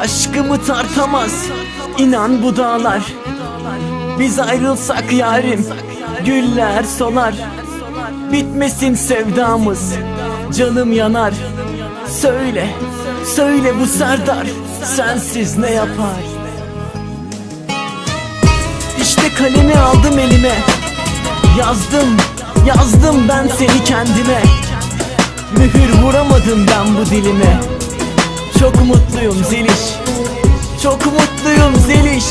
Aşkımı tartamaz. İnan bu dağlar. Biz ayrılsak yarim. Güller solar. Bitmesin sevdamız. Canım yanar. Söyle Söyle bu Serdar. Sensiz ne yapar? İşte kalemi aldım elime. Yazdım Yazdım ben seni kendime. Mühür vuramadım ben bu dilime Çok mutluyum Zeliş. Çok mutluyum Zeliş.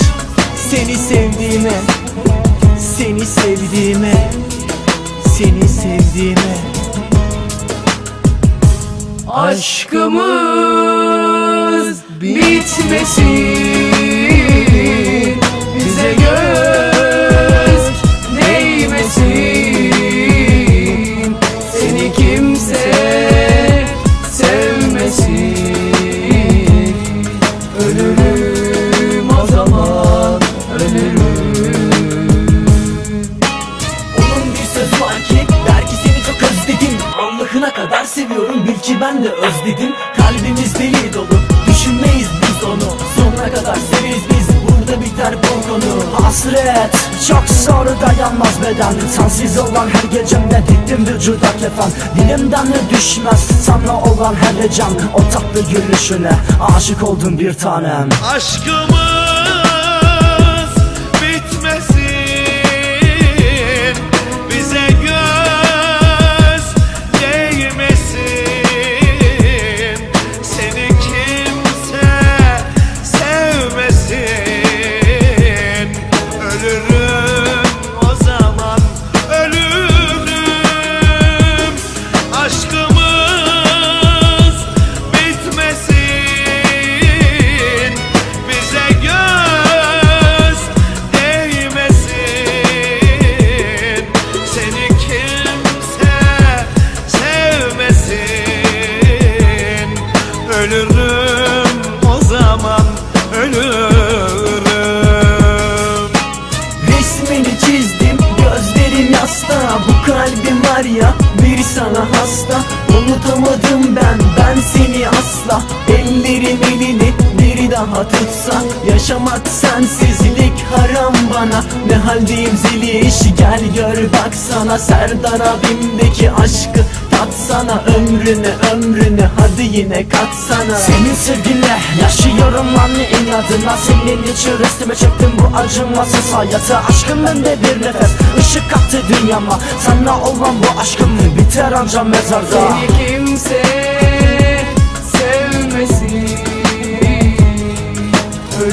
Seni sevdiğime Seni sevdiğime Seni sevdiğime. Aşkımız bitmesin ki ben de özledim. Kalbimiz deli dolu. Düşünmeyiz biz onu. Sonuna kadar severiz biz. Burada biter bu konu. Hasret. Çok zor dayanmaz beden. Sensiz olan her gecemde diktim vücuda kefen Dilimden ne düşmez. Sana olan her hecem O tatlı gülüşüne aşık oldum bir tanem. Aşkımız Ölürüm o zaman ölürüm. Resmini çizdim gözlerim yasta Bu kalbim var ya bir sana hasta. Unutamadım ben ben seni asla. Ellerim elini bir daha tutsa Yaşamak sensizlik haram bana. Ne haldeyim zeliş gel gör baksana Serdar abimdeki aşkı tatsana. Ömrünü ömrünü hadi yine katsana. Senin sevginle yaşıyorum lan inadına. Senin için restime çektim bu acımasız hayata Aşkın bende bir nefes. Işık kattı dünyama. Sana olan bu aşkım biter ancak mezarda. Seni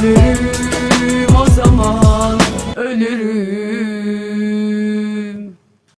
Ölürüm o zaman Ölürüm.